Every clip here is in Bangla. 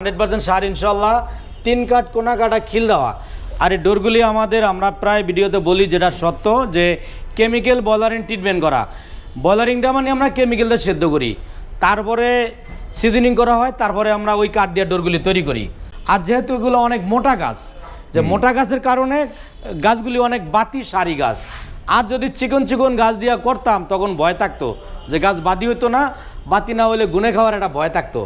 হান্ড্রেড পার্সেন্ট সার ইনশাল্লাহ তিন কাঠ কোনা কাটা খিল দেওয়া। আর এই ডোরগুলি আমাদের আমরা প্রায় ভিডিওতে বলি যেটা সত্য যে কেমিক্যাল বলারিং ট্রিটমেন্ট করা। বলারিংটা মানে আমরা কেমিক্যালটা সেদ্ধ করি। তারপরে সিজনিং করা হয় তারপরে আমরা ওই কাঠ দিয়ে ডোরগুলি তৈরি করি। আর যেহেতু এগুলো অনেক মোটা গাছ যে মোটা গাছের কারণে গাছগুলি অনেক বাতি সারি গাছ। আর যদি চিকন চিকন গাছ দিয়া করতাম তখন ভয় থাকতো। যে গাছ বাদি হতো না বাতি না হলে গুনে খাওয়ার একটা ভয় থাকতো।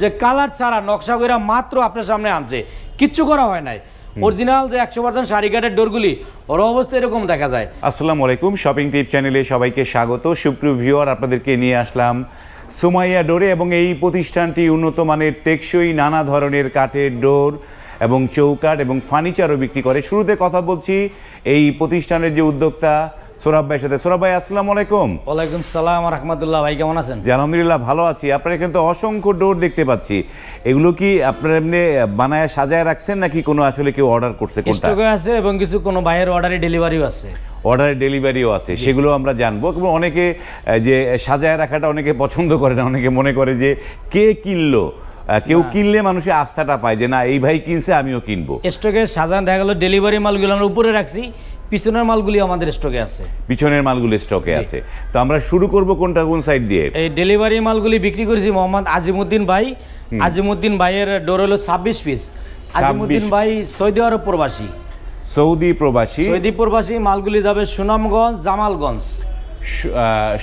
যে কালার ছাড়া নকশা কইরা মাত্র আপনার সামনে আনছে। কিচ্ছু করা হয় নাই। অরিজিনাল যে একশো পার্সেন্ট শাড়ি কাঠের ডোরগুলি ওর অবস্থা এরকম দেখা যায়। আসসালামু আলাইকুম শপিং টিপ চ্যানেলে সবাইকে স্বাগত। সুপ্রিয় ভিউয়ার আপনাদেরকে নিয়ে আসলাম সুমাইয়া ডোরে এবং এই প্রতিষ্ঠানটি উন্নত মানের টেকসই নানা ধরনের কাঠের ডোর এবং চৌকাঠ এবং ফার্নিচারও বিক্রি করে। শুরুতে কথা বলছি এই প্রতিষ্ঠানের যে উদ্যোক্তা সোরাব ভাইয়ের সাথে। সোরাব ভাই আসসালামু আলাইকুম। ওয়ালাইকুম সালাম রহমতুল্লাহ ভাই কেমন আছেন? জি আলহামদুলিল্লাহ ভালো আছি। আপনার এখানে তো অসংখ্য ডোর দেখতে পাচ্ছি। এগুলো কি আপনারা এমনি বানায় সাজায় রাখছেন নাকি কোনো আসলে কেউ অর্ডার করছে কোনটা? স্টকে আছে এবং কিছু কোনো বাইরের অর্ডারে ডেলিভারিও আছে। অর্ডারের ডেলিভারিও আছে। সেগুলো আমরা জানব। এবং অনেকে যে সাজায় রাখাটা অনেকে পছন্দ করে না অনেকে মনে করে যে কে কিনলো? কেউ কিনলে মানুষের আস্থাটা পায় যে না এই ভাই কিনছে আমিও কিনবো। স্টকে সাজান দেখা গেলো ডেলিভারি মালগুলো আমরা উপরে রাখছি। পিছনের মালগুলি আমাদের স্টকে আছে। পিছনের মালগুলি স্টকে আছে। তো আমরা শুরু করব কোনটা কোন সাইড দিয়ে? এই ডেলিভারি মালগুলি বিক্রি করেছি মোহাম্মদ আজিমুদ্দিন ভাই। আজিমুদ্দিন ভাইয়ের ডোর হলো ছাব্বিশ পিস আজিমুদ্দিন ভাই সৌদি আরব প্রবাসী। সৌদি প্রবাসী। সৌদি প্রবাসী মালগুলি যাবে সুনামগঞ্জ জামালগঞ্জ।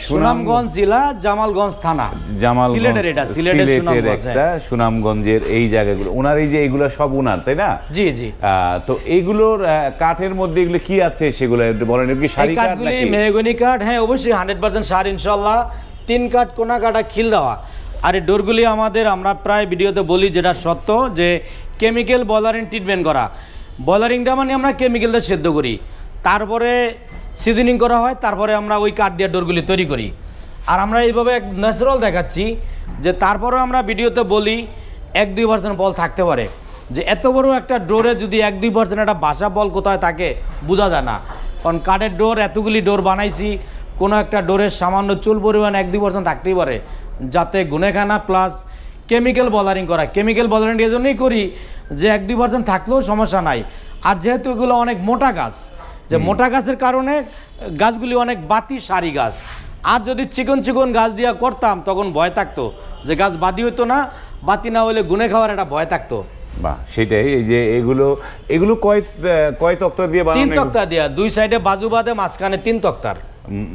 সুনামগঞ্জ জেলা জামালগঞ্জ থানা। জামালগঞ্জ সিলেটের এটা সিলেটের সিলেটের একটা সুনামগঞ্জের এই জায়গাগুলো। ওনার এই যে এগুলো সব ওনার তাই না? জি জি। তো এইগুলোর কাঠের মধ্যে এগুলো কি আছে সেগুলো বলেন। কি শাড়ি কাঠগুলি? মেহগনি কাঠ হ্যাঁ অবশ্যই হান্ড্রেড পার্সেন্ট সার ইনশাল্লাহ তিন কাঠ কোনা কাটা খিল দেওয়া। আর এই ডোরগুলি আমাদের আমরা প্রায় ভিডিওতে বলি যেটা সত্য যে কেমিক্যাল বলারিং ট্রিটমেন্ট করা। বলারিংটা মানে আমরা কেমিক্যালটা সেদ্ধ করি। তারপরে সিজনিং করা হয়, তারপরে আমরা ওই কাঠ দিয়ে ডোরগুলি তৈরি করি। আর আমরা এইভাবে ন্যাচারাল দেখাচ্ছি যে তারপরেও আমরা ভিডিওতে বলি, এক দুই পার্সেন্ট বল থাকতে পারে। যে এত বড় একটা ডোরে যদি এক দুই পার্সেন্ট একটা বাসা বল কোথায় থাকে, বোঝা যায় না। কারণ কাঠের ডোর, এতগুলি ডোর বানাইছি, কোনো একটা ডোরের সামান্য চুল পরিমাণ এক দুই পার্সেন্ট থাকতেই পারে। যাতে গুনেখানা প্লাস কেমিক্যাল বলারিং করা। কেমিক্যাল বলারিং এই জন্যই করি যে এক দুই পার্সেন্ট থাকলেও সমস্যা নাই। আর যেহেতু এগুলো অনেক মোটা গাছ যে মোটা গাছের কারণে গাছগুলি অনেক বাতি সারি গাছ। আর যদি চিকন চিকন গাছ দিয়া করতাম তখন ভয় থাকতো। যে গাছ বাদি হতো না বাতি না হলে গুনে খাওয়ার একটা ভয় থাকতো। বা সেটাই। এই যে এগুলো এগুলো কয় কয় তক্তা দিয়ে তিন? তক্তা দিয়া। দুই সাইডে বাজু বাদে মাঝখানে তিন তক্তার।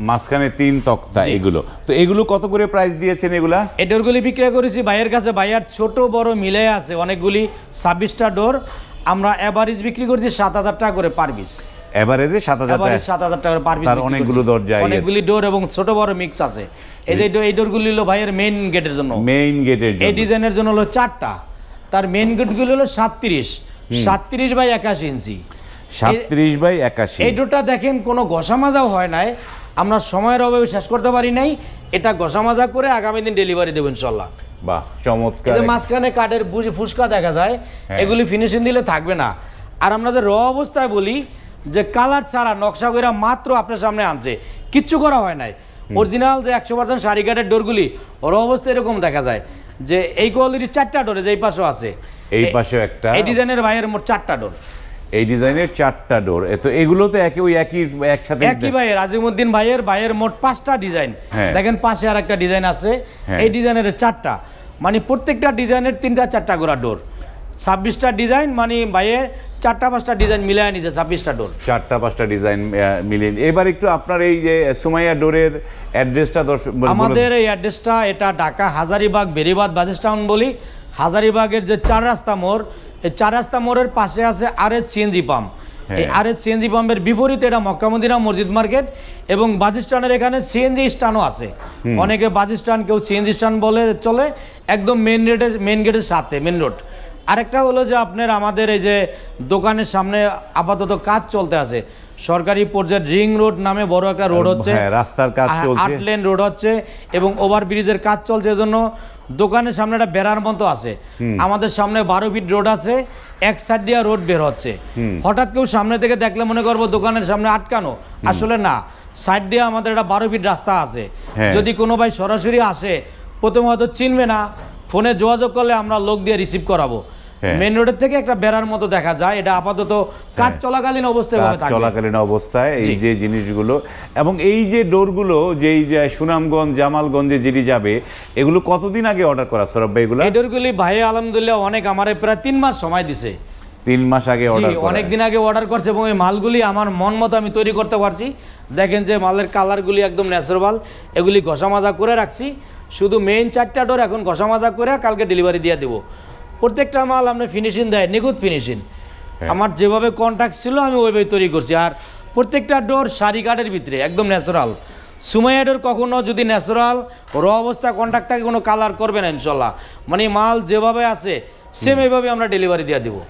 মাঝখানে তিন তক্তা এগুলো। তো এগুলো কত করে প্রাইস দিয়েছেন এগুলা? এই ডোরগুলি বিক্রয় করেছি ভাইয়ের কাছে। ভাইয়ার ছোট বড় মিলে আছে অনেকগুলি ছাব্বিশটা ডোর। আমরা অ্যাভারেজ বিক্রি করছি সাত হাজার টাকা করে পার পিস এভারেজে সাত হাজার অ্যাভারেজ টাকা। সাত হাজার টাকা পার পিস তার অনেকগুলো দরজা। অনেকগুলি ডোর এবং ছোট বড় মিক্স আছে। এই যে এই ডোরগুলি হলো ভাইয়ের মেইন গেটের জন্য। মেইন গেটের এই ডিজাইনের জন্য হলো চারটা। তার মেইন গেটগুলি হলো সাতত্রিশ। সাতত্রিশ বাই একাশি ইঞ্চি সাতত্রিশ বাই একাশি। এই ডোরটা দেখেন কোনো ঘষা মাজাও হয় নাই। আমরা সময়ের অভাবে শেষ করতে পারি নাই। এটা ঘষা মাজা করে আগামী দিন ডেলিভারি দেবো ইনশাল্লাহ। বাহ চমৎকার। মাঝখানে কাঠের বুঝি ফুসকা দেখা যায় হ্যাঁ। এগুলি ফিনিশিং দিলে থাকবে না। আর আমরা যে র অবস্থায় বলি যে কালার ছাড়া নকশা কইরা মাত্র আপনার সামনে আনছে। কিচ্ছু করা হয় নাই। অরিজিনাল যে একশো পার্সেন্ট শাড়ি কাঠের ডোরগুলি ওর অবস্থা এরকম দেখা যায় যে এই কোয়ালিটির চারটা ডোরে যে এই পাশেও আছে। এই পাশেও একটা। এই ডিজাইনের ভাইয়ের মোট চারটা ডোর। এই ডিজাইনের চারটা ডোর। তো এগুলো তো একই ওই একই একসাথে একই ভাইয়ের আজিমুদ্দিন ভাইয়ের ভাইয়ের মোট পাঁচটা ডিজাইন। হ্যাঁ। দেখেন পাশে আর একটা ডিজাইন আছে। হ্যাঁ। এই ডিজাইনের চারটা। মানে প্রত্যেকটা ডিজাইনের তিনটা চারটা করে ডোর। ছাব্বিশটা ডিজাইন মানে ভাইয়ের চারটা পাঁচটা ডিজাইন মিলিয়ে নিছে ছাব্বিশটা ডোর চারটা পাঁচটা ডিজাইন মিলিয়ে এবার একটু আপনার এই যে সুমাইয়া ডোরের অ্যাড্রেসটা আমাদের এই অ্যাড্রেসটা এটা ঢাকা হাজারিবাগ বেরিবাদ বাজেস টাউন বলি। হাজারিবাগের যে চার রাস্তা মোড় এই চার রাস্তা মোড়ের পাশে আছে আর এস সিএনজি পাম্প। এই হ্যাঁ। আর এস সিএনজি পাম্পের বিপরীতে এটা মক্কামদিনা মসজিদ মার্কেট এবং বাজ স্ট্যান্ডের এখানে সিএনজি স্ট্যান্ডও আছে। অনেকে বাজ স্ট্যান্ড কেউ সিএনজি স্ট্যান্ড বলে চলে একদম মেন রোডের মেন গেটের সাথে মেন রোড আরেকটা হলো যে আপনার আমাদের এই যে দোকানের সামনে আপাতত কাজ চলতে আছে। সরকারি পর্যায়ে রিং রোড নামে বড় একটা রোড হচ্ছে। হ্যাঁ, রাস্তার কাজ চলছে। আট লেন রোড হচ্ছে এবং ওভার ব্রিজের কাজ চলছে এজন্য দোকানের সামনে একটা বেড়ার মতো আছে। আমাদের সামনে বারো ফিট রোড আছে এক সাইড দিয়ে রোড বের হচ্ছে। হঠাৎ কেউ সামনে থেকে দেখলে মনে করব দোকানের সামনে আটকানো। আসলে না সাইড দিয়ে আমাদের একটা বারো ফিট রাস্তা আছে। হ্যাঁ। যদি কোনো ভাই সরাসরি আসে প্রথমে হয়তো চিনবে না ফোনে যোগাযোগ করলে আমরা লোক দিয়ে রিসিভ করাবো। হ্যাঁ। মেন রোডের থেকে একটা বেড়ার মতো দেখা যায়। এটা আপাতত কাজ চলাকালীন অবস্থায় চলাকালীন অবস্থায় এই যে জিনিসগুলো এবং এই যে ডোরগুলো যেই যে সুনামগঞ্জ জামালগঞ্জে যেটি যাবে এগুলো কতদিন আগে অর্ডার করা সরব ভাই এগুলো? এই ডোরগুলি ভাই আলহামদুলিল্লাহ অনেক আমার প্রায় তিন মাস সময় দিছে। তিন মাস আগে অর্ডার অনেক দিন আগে অর্ডার করছে এবং এই মালগুলি আমার মন মতো আমি তৈরি করতে পারছি। দেখেন যে মালের কালারগুলি একদম ন্যাচারাল এগুলি ঘষা মাজা করে রাখছি। শুধু মেইন চারটা ডোর এখন ঘষা মাজা করে কালকে ডেলিভারি দিয়ে দেবো। প্রত্যেকটা মাল আপনি ফিনিশিং দেয় নিখুঁত ফিনিশিং আমার যেভাবে কন্ট্যাক্ট ছিল আমি ওইভাবে তৈরি করছি। আর প্রত্যেকটা ডোর সারি কাঠের ভিতরে একদম ন্যাচারাল সুমাইয়া ডোর কখনো যদি ন্যাচারাল র অবস্থা কন্ট্যাক্ট থাকে কোনো কালার করবে না ইনশাল্লাহ। মানে মাল যেভাবে আছে সেম এইভাবে আমরা ডেলিভারি দিয়ে দেবো।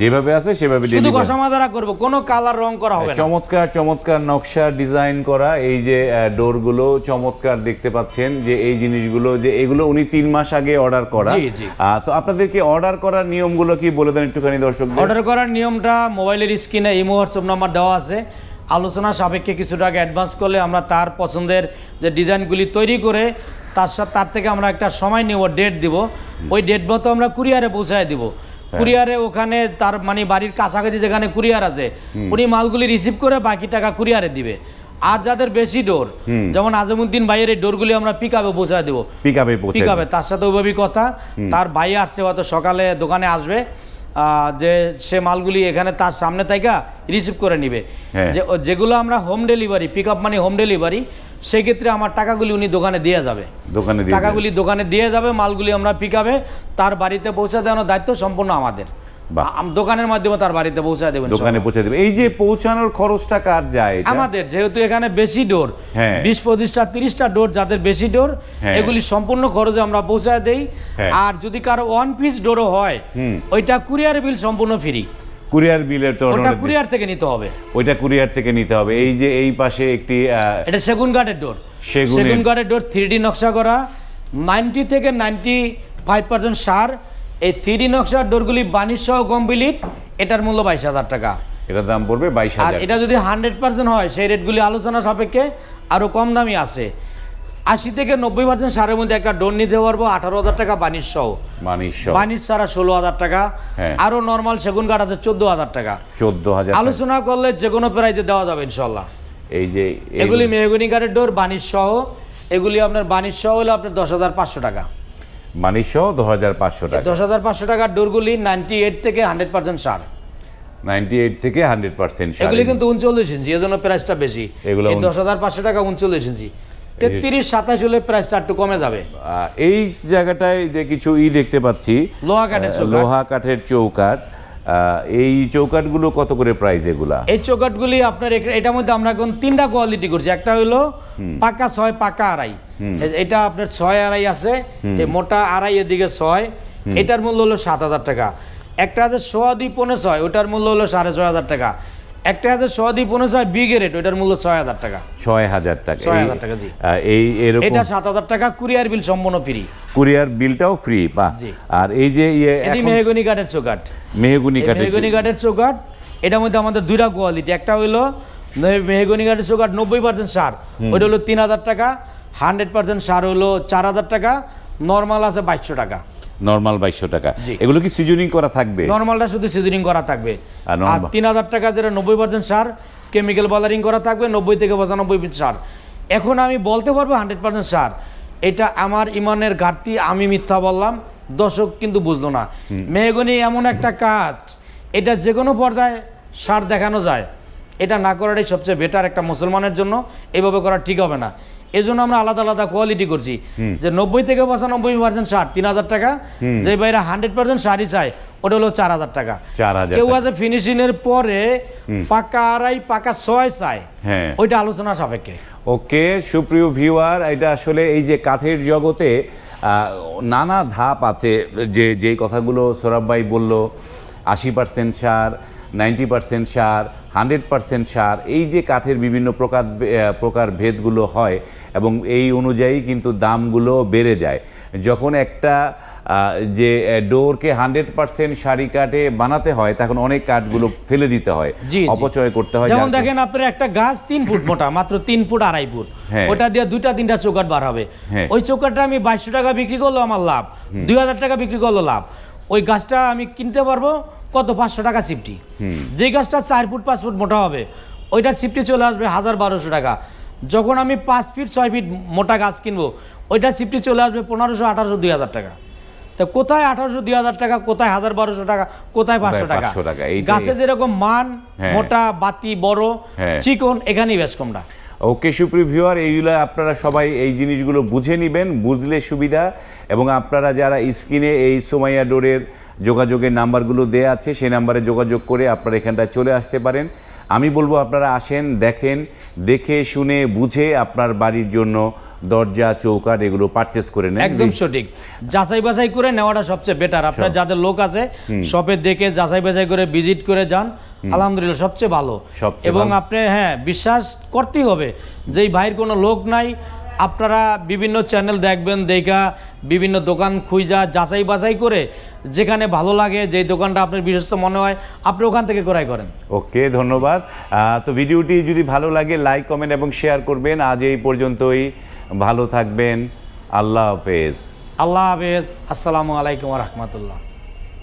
যেভাবে আছে সেভাবে শুধু ঘষা মাজারা করব কোনো কালার রং করা হবে চমৎকার চমৎকার নকশা ডিজাইন করা এই যে ডোরগুলো চমৎকার দেখতে পাচ্ছেন যে এই জিনিসগুলো যে এগুলো উনি তিন মাস আগে অর্ডার করা। তো আপনাদেরকে অর্ডার করার নিয়মগুলো কি বলে দেন একটুখানি দর্শক অর্ডার করার নিয়মটা মোবাইলের স্ক্রিনে ইমো হোয়াটসঅ্যাপ নাম্বার দেওয়া আছে। আলোচনা সাপেক্ষে কিছু টাকা অ্যাডভান্স করলে আমরা তার পছন্দের যে ডিজাইনগুলি তৈরি করে তার সাথে তার থেকে আমরা একটা সময় নিব ডেট দিব। ওই ডেট মতো আমরা কুরিয়ারে পৌঁছায় দিব। কুরিয়ারে ওখানে তার মানে বাড়ির কাছাকাছি যেখানে কুরিয়ার আছে উনি মালগুলি রিসিভ করে বাকি টাকা কুরিয়ারে দিবে। আর যাদের বেশি ডোর যেমন আজমুদ্দিন ভাইয়ের এই ডোরগুলি আমরা পিক আপে পৌঁছায় দেবো। পিক আপে পিক আপে তার সাথে ওইভাবেই কথা। তার ভাই আসছে হয়তো সকালে দোকানে আসবে। যে সে মালগুলি এখানে তার সামনে থাকা রিসিভ করে নিবে। হ্যাঁ। যে যেগুলো আমরা হোম ডেলিভারি পিক আপ মানে হোম ডেলিভারি সেক্ষেত্রে আমার টাকাগুলি উনি দোকানে দিয়ে যাবে। দোকানে টাকাগুলি দোকানে দিয়ে যাবে মালগুলি আমরা পিক আপে তার বাড়িতে পৌঁছে দেওয়ানোর দায়িত্ব সম্পূর্ণ আমাদের। দোকানের মাধ্যমে তার বাড়িতে পৌঁছে দেবেন দোকানে পৌঁছে দেবে। এই যে পৌঁছানোর খরচটা কার যায়? আমাদের যেহেতু এখানে বেশি ডোর হ্যাঁ। বিশ পঁচিশটা তিরিশটা ডোর যাদের বেশি ডোর হ্যাঁ। এগুলি সম্পূর্ণ খরচে আমরা পৌঁছায় দেই। হ্যাঁ। আর যদি কারও ওয়ান পিস ডোরও হয় ওইটা কুরিয়ার বিল সম্পূর্ণ ফ্রি কুরিয়ার বিলের তো ওটা কুরিয়ার থেকে নিতে হবে। ওইটা কুরিয়ার থেকে নিতে হবে। এই যে এই পাশে একটি এটা সেগুন কাঠের ডোর। সেগুন কাঠের ডোর থ্রি ডি নকশা করা নাইনটি থেকে নাইনটি ফাইভ পার্সেন্ট সার এই থ্রি নকশার ডোরগুলি বাণিজ্য সহ কমপ্লিট এটার মূল্য বাইশ হাজার টাকা। এটার দাম পড়বে বাইশ আর এটা যদি হান্ড্রেড পার্সেন্ট হয় সেই রেটগুলি আলোচনা সাপেক্ষে আরও কম দামি আছে। আশি থেকে নব্বই পার্সেন্ট সারের মধ্যে একটা ডোর নিতে পারব আঠারো হাজার টাকা বাণিজ্য সহ বাণিজ্য সারা ষোলো হাজার টাকা হ্যাঁ। আরও নর্মাল সেগুন কাঠ আছে চোদ্দ হাজার টাকা। চোদ্দ হাজার আলোচনা করলে যে কোনো প্রাইজে দেওয়া যাবে ইনশাল্লাহ। এই যে এগুলি মেহগুনি কাঠের ডোর বাণিজ্য সহ এগুলি আপনার বাণিজ্য সহ হলে আপনার দশ হাজার পাঁচশো টাকা। মানিস সহ দু হাজার পাঁচশো টাকা। দশ হাজার পাঁচশো টাকার ডোরগুলি নাইনটি এইট থেকে hundred percent sir. Ninety eight থেকে হান্ড্রেড পার্সেন্ট এগুলি কিন্তু উনচল্লিশ ইঞ্চি এজন্য প্রাইসটা বেশি। এগুলো দশ হাজার পাঁচশো টাকা উনচল্লিশ ইঞ্চি। তেত্রিশ সাতাশ হলে প্রাইসটা একটু কমে যাবে। এই জায়গাটায় যে কিছু ই দেখতে পাচ্ছি লোহা কাঠের। লোহা কাঠের চৌকাঠ। এই চৌকাটগুলো কত করে প্রাইস এগুলা? এই চৌকাটগুলি আপনার এটার মধ্যে আমরা এখন তিনটা কোয়ালিটি করছি। একটা হলো পাকা ছয় পাকা আড়াই। এটা আপনার ছয় আড়াই আছে। মোটা আড়াই এদিকে ছয়। এটার মূল্য হলো সাত হাজার টাকা। একটা আছে সোয়াদি পনেরো ছয়। ওটার মূল্য হলো সাড়ে ছয় হাজার টাকা। একটা আছে সোয়াদি পনেরো ছয় বিগে রেট ওটার মূল্য ছয় হাজার টাকা। ছয় হাজার টাকা। ছয় হাজার টাকা, জি। এই এরকম এটা সাত হাজার টাকা কুরিয়ার বিল সম্পূর্ণ ফ্রি কুরিয়ার বিলটাও ফ্রি জি। আর এই যে ইয়ে এটি মেহগনি কাঠের চৌকাট মেহগুনি কাঠের মেহগনি কাঠের চৌকাট এটার মধ্যে আমাদের দুইটা কোয়ালিটি একটা হলো মেহগনি কাঠের চৌকাট নব্বই পার্সেন্ট সার। ওইটা হলো তিন হাজার টাকা হান্ড্রেড পার্সেন্ট সার হলো চার হাজার টাকা নর্মাল আছে বাইশশো টাকা। নর্মাল বাইশশো টাকা। এগুলো কি সিজনিং করা থাকবে? নর্মালটা শুধু সিজনিং করা থাকবে। আর আর তিন হাজার টাকা যেটা নব্বই পার্সেন্ট সার কেমিক্যাল বালারিং করা থাকবে নব্বই থেকে পঁচানব্বই সার। এখন আমি বলতে পারব হান্ড্রেড পার্সেন্ট সার। এটা আমার ইমানের ঘাটতি আমি মিথ্যা বললাম। দর্শক কিন্তু বুঝলো না। মেহগনি এমন একটা কাজ এটা যে কোনো পর্যায়ে সার দেখানো যায়। এটা না করাটাই সবচেয়ে বেটার একটা মুসলমানের জন্য এইভাবে করা ঠিক হবে না। এই জন্য আমরা আলাদা আলাদা কোয়ালিটি করছি। যে নব্বই থেকে পঁচানব্বই পার্সেন্ট সার তিন হাজার টাকা যে বাইরে হান্ড্রেড পার্সেন্ট সারই চায় ওটা হলো চার হাজার টাকা। কেউ আছে ফিনিশিং এর পরে পাকা আড়াই পাকা ছয় চায় হ্যাঁ। ওইটা আলোচনা সাপেক্ষে। ওকে সুপ্রিয় ভিউয়ার এটা আসলে এই যে কাঠের জগতে নানা ধাপ আছে যে যে কথাগুলো সৌরভ ভাই বলল আশি percent sir ninety percent sir hundred percent sir এই যে কাঠের বিভিন্ন প্রকার প্রকার ভেদগুলো হয় এবং এই অনুযায়ী কিন্তু দামগুলো বেড়ে যায় যখন একটা যে ডোরকে হান্ড্রেড পার্সেন্ট সারি কাঠে বানাতে হয় তখন অনেক কাঠগুলো ফেলে দিতে হয়। অপচয় করতে হয় যেমন দেখেন আপনার একটা গাছ তিন ফুট মোটা মাত্র তিন ফুট আড়াই ফুট হ্যাঁ। ওটা দিয়ে দুইটা তিনটা চৌকাট বার হবে হ্যাঁ। ওই চৌকাটটা আমি বাইশশো টাকা বিক্রি করল আমার লাভ দুই হাজার টাকা বিক্রি করল লাভ ওই গাছটা আমি কিনতে পারব কত পাঁচশো টাকা সিফটি যে গাছটা চার ফুট পাঁচ ফুট মোটা হবে ওইটার সিফটি চলে আসবে হাজার বারোশো টাকা। যখন আমি পাঁচ ফিট ছয় ফিট মোটা গাছ কিনবো ওইটার সিফটি চলে আসবে পনেরোশো আঠারোশো দুই হাজার টাকা। তা কোথায় আঠারোশো দুই হাজার টাকা কোথায় হাজার বারোশো টাকা কোথায় পাঁচশো টাকা? 500 টাকা, গাছে যেরকম মান হ্যাঁ। মোটা বাতি বড় হ্যাঁ। চিকন এখানেই বেশ কমটা। ওকে সুপ্রিয় ভিউয়ার এইগুলো আপনারা সবাই এই জিনিসগুলো বুঝে নেবেন বুঝলে সুবিধা এবং আপনারা যারা স্ক্রিনে এই সোমাইয়া ডোরের যোগাযোগের নাম্বারগুলো দেয়া আছে সেই নাম্বারে যোগাযোগ করে আপনারা এখানটায় চলে আসতে পারেন। আমি বলব আপনারা আসেন দেখেন দেখে শুনে বুঝে আপনার বাড়ির জন্য দরজা চৌকাট এগুলো পারচেস করে নেন। একদম সঠিক। যাচাই বাছাই করে নেওয়াটা সবচেয়ে বেটার আপনার যাদের লোক আছে শপে দেখে যাচাই বাছাই করে ভিজিট করে যান। আলহামদুলিল্লাহ সবচেয়ে ভালো। এবং আপনি হ্যাঁ বিশ্বাস করতেই হবে যে এই ভাইয়ের কোনো লোক নাই আপনারা বিভিন্ন চ্যানেল দেখবেন দেখা বিভিন্ন দোকান খুঁজা যাচাই বাছাই করে যেখানে ভালো লাগে যেই দোকানটা আপনার বিশ্বস্ত মনে হয় আপনি ওখান থেকে ক্রয় করেন। ওকে ধন্যবাদ। তো ভিডিওটি যদি ভালো লাগে লাইক কমেন্ট এবং শেয়ার করবেন। আজ এই পর্যন্তই। ভালো থাকবেন। আল্লাহ হাফেজ। আল্লাহ হাফেজ। আসসালামু আলাইকুম রহমতুল্লাহ।